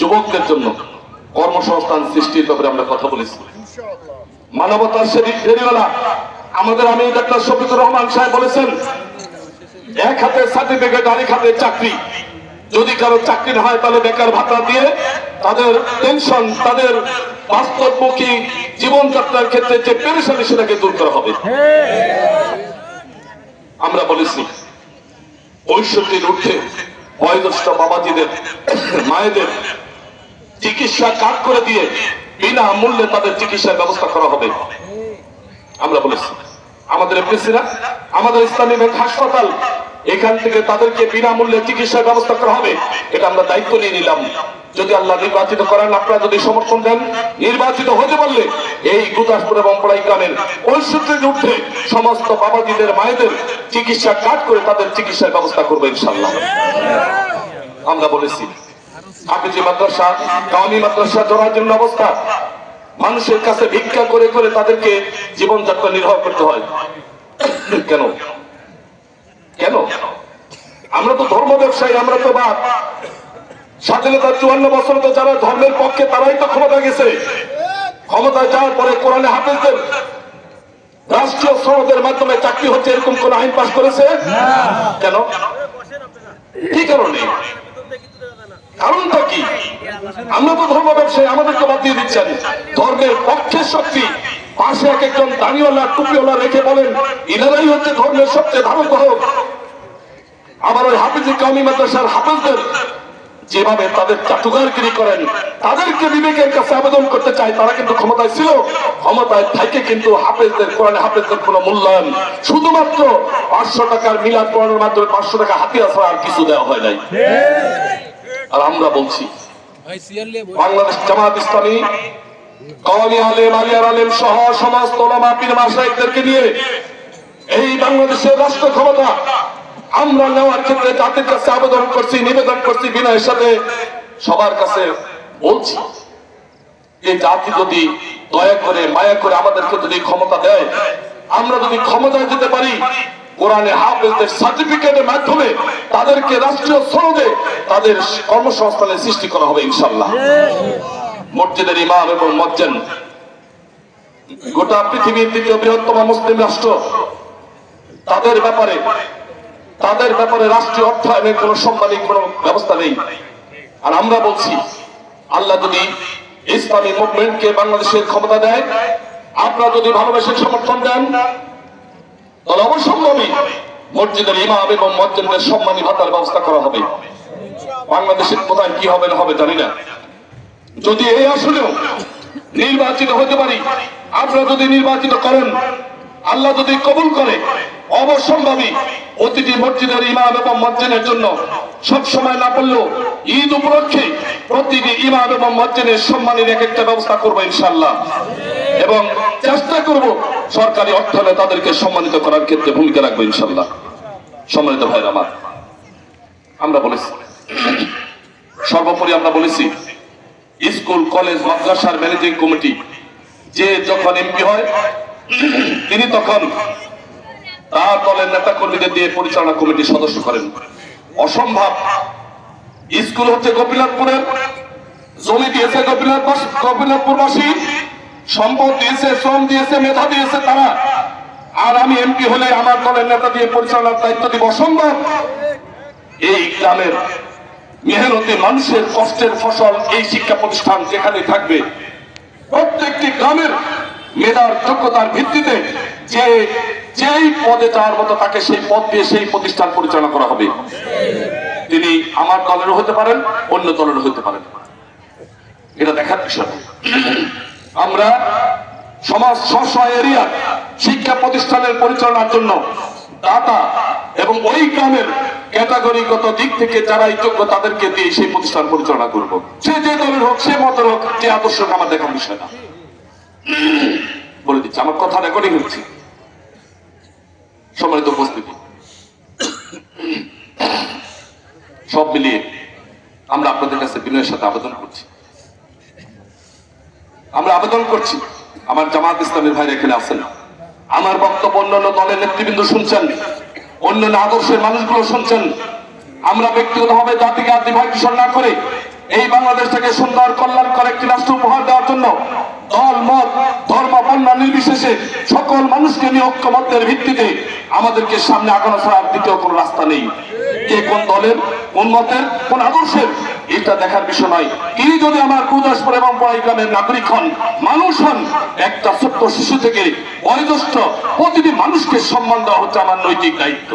যুবকদের জন্য কর্মসংস্থান সৃষ্টির ব্যাপারে আমরা কথা বলেছি। মানবতার সেদিক ফেরিওয়ালা, আমাদের আমি ডাক্তার শফিকুর রহমান সাহেব বলেছেন, এক হাতে সার্টিফিকেট আরেক হাতে চাকরি। যদি কারও চাকরি না হয়, তাহলে বেকার ভাতা দিয়ে তাদের টেনশন তাদের বাস্তবমুখী জীবনযাত্রার ক্ষেত্রে যে পেরেশানি, সেটাকে দূর করা হবে। আমরা বলেছি, পঁয়ষট্টির ঊর্ধ্বে বয়োজ্যেষ্ঠ বাবাজিদের, মায়েদের চিকিৎসা কাট করে দিয়ে বিনা মূল্যে তাদের চিকিৎসার ব্যবস্থা করা হবে। আমরা বলেছি, আমাদের এমপিসিরা, আমাদের ইসলামী ব্যাংক হাসপাতাল, এখান থেকে তাদেরকে বিনামূল্যে চিকিৎসার ব্যবস্থা করা হবে। এটা আমরা দায়িত্ব নিয়ে নিলাম। যদি আল্লাহ নির্বাচিত করেন, আপনারা যদি সমর্থন দেন, নির্বাচিত হতে পারলে এই গুদাসপুর এবং পড়াই গ্রামের পঁয়ষট্টির ঊর্ধ্বে সমস্ত বাবাজিদের, মায়েদের চিকিৎসা কাট করে তাদের চিকিৎসার ব্যবস্থা করব ইনশাল্লাহ আমরা বলেছি হাফিজি মাদ্রাসা কাওয়ানি মাদ্রাসা জরাজীর্ণ অবস্থা মানুষের কাছে ভিক্ষা করে করে তাদেরকে জীবনযাত্রা নির্বাহ করতে হয়। কেন? কেন? আমরা তো ধর্ম ব্যবসায়ী আমরা তো বাদ স্বাধীনতার চুয়ান্ন বছর তো যারা ধর্মের পক্ষে তারাই তো ক্ষমতা গেছে। ক্ষমতায় যাওয়ার পরে কোরআনে হাফেজদের রাষ্ট্রীয় শ্রমদের মাধ্যমে চাকরি হচ্ছে এরকম কোন আইন পাশ করেছে? কেন? কি কারণে? কারণটা কি? আমরা তো ধর্ম ব্যবসায়ী, আমাদেরকে বাদ দিয়ে দিচ্ছেন ধর্মের পক্ষের শক্তি। পাশে এক একজন দাঁড়িওয়ালা, টুপিওয়ালা রেখে বলেন, ইনারাই হচ্ছে ধর্মের সবচেয়ে বাহক আবার ওই কামি মাদ্রাসার হাফেজদের যেভাবে তাদের চাটুকারগিরি করেন, তাদেরকে বিবেকের কাছে আবেদন করতে চায়, তারা কিন্তু ক্ষমতায় ছিল। ক্ষমতায় থাকে কিন্তু হাফেজদের কোরআনে হাফেজদের কোনো মূল্যায়ন। শুধুমাত্র পাঁচশো টাকার মিলাদ পড়ানোর মাধ্যমে পাঁচশো টাকা হাতিয়া ছাড়া আর কিছু দেওয়া হয় নাই। আর আমরা বলছি বাংলাদেশ জামাত ইসলামী কওমি আলেম আলিয়ার আলেম সহ সমস্ত ওলামা পীর মাসাইকদেরকে নিয়ে এই বাংলাদেশের রাষ্ট্র ক্ষমতা আমরা নেওয়ার ক্ষেত্রে জাতির কাছে আবেদন করছি নিবেদন করছি বিনয়ের সাথে সবার কাছে বলছি এই জাতি যদি দয়া করে মায়া করে আমাদেরকে যদি ক্ষমতা দেয় আমরা যদি ক্ষমতায় যেতে পারি কোরআনে হাফেজদের সার্টিফিকেটের মাধ্যমে তাদেরকে রাষ্ট্রীয় সনদে তাদের কর্মসংস্থানের সৃষ্টি করা হবে ইনশাল্লাহ মসজিদের ইমাম এবং মজ্জেন গোটা পৃথিবীর দ্বিতীয় বৃহত্তম মুসলিম রাষ্ট্র, তাদের ব্যাপারে তাদের ব্যাপারে রাষ্ট্রীয় অর্থায়নের কোন সম্মানিক কোন ব্যবস্থা নেই। আর আমরা বলছি, আল্লাহ যদি ইসলামী মুভমেন্টকে বাংলাদেশের ক্ষমতা দেয়, আপনারা যদি ভালোবেসে সমর্থন দেন, তাহলে অবশ্যম্ভাবী মসজিদের ইমাম এবং মসজিদের সম্মানী ভাতার ব্যবস্থা করা হবে। বাংলাদেশের কোথায় কি হবে না হবে জানি না। যদি এই আসলেও নির্বাচিত হতে পারি, আপনারা যদি নির্বাচিত করেন, আল্লাহ যদি কবুল করে, অবশ্যম্ভাবী প্রতিটি মসজিদের ইমাম এবং মসজিদের জন্য সব সময় না পড়লেও ঈদ উপলক্ষে প্রতিটি ইমাম এবং মসজিদের সম্মানের এক একটা ব্যবস্থা করব ইনশাল্লাহ এবং চেষ্টা করব সরকারি অর্থায়নে তাদেরকে সম্মানিত করার ক্ষেত্রে ভূমিকা রাখব, ইনশাল্লাহ। সম্মানিত ভাইরা আমার, আমরা বলেছি, সর্বোপরি আমরা বলেছি, স্কুল, কলেজ, মাদ্রাসার ম্যানেজিং কমিটি, যে যখন এমপি হয়, তিনি তখন তার দলের নেতা কর্মীদের দিয়ে পরিচালনা কমিটির সদস্য করেন। অসম্ভব। স্কুল হচ্ছে গোপীনাথপুরের, জমি দিয়েছে গোপীনাথ গোপীনাথপুরবাসী। সম্পদ দিয়েছে, শ্রম দিয়েছে, মেধা দিয়েছে তারা। আর আমি এমপি হলে আমার দলের নেতা দিয়ে পরিচালনার দায়িত্ব দিব অসম্ভব। এই গ্রামের মেহনতে মানুষের কষ্টের ফসল এই শিক্ষা প্রতিষ্ঠান যেখানে থাকবে, প্রত্যেকটি গ্রামের মেধার যোগ্যতার ভিত্তিতে যে, যেই পদে যাওয়ার মতো তাকে সেই পদ দিয়ে সেই প্রতিষ্ঠান পরিচালনা করা হবে। তিনি আমার দলেরও হতে পারেন, অন্য দলেরও হতে পারেন। এটা দেখার বিষয়। আমরা সমাজ স্ব এরিয়া শিক্ষা প্রতিষ্ঠানের পরিচালনার জন্য দাতা এবং ওই গ্রামের ক্যাটাগরিগত দিক থেকে যারা যোগ্য তাদেরকে দিয়ে সেই প্রতিষ্ঠান পরিচালনা করব। সে যে দলের হোক, সে মতের হোক, যে আদর্শ আমার দেখার বিষয় না। বলে দিচ্ছি, আমার কথা রেকর্ডিং হচ্ছে। সম্মানিত উপস্থিতি। সব মিলিয়ে আমরা আপনাদের কাছে বিনয়ের সাথে আবেদন করছি। আমরা আবেদন করছি, আমার জামাত ইসলামের ভাইরা এখানে আছেন। আমার বক্তব্য অন্যান্য দলের নেতৃবৃন্দ শুনছেন, অন্যান্য আদর্শের মানুষগুলো শুনছেন। আমরা ব্যক্তিগতভাবে জাতিকে আদি ভয় কিশোর না করে এই বাংলাদেশটাকে সুন্দর কল্যাণকর একটি রাষ্ট্র উপহার দেওয়ার জন্য দল, মত, ধর্ম, বর্ণ নির্বিশেষে সকল মানুষকে নিয়ে ঐক্যমত্যের ভিত্তিতে আমাদেরকে সামনে আগানো ছাড়া দ্বিতীয় কোনো রাস্তা নেই। কে কোন দলের, কোন মতের, কোন আদর্শের? এটা দেখার বিষয় নয়। তিনি যদি আমার কুদাসপুর এবং পয় গ্রামের নাগরিক হন, মানুষ হন, একটা ছোট্ট শিশু থেকে বয়োজ্যেষ্ঠ প্রতিটি মানুষকে সম্মান দেওয়া হচ্ছে আমার নৈতিক দায়িত্ব।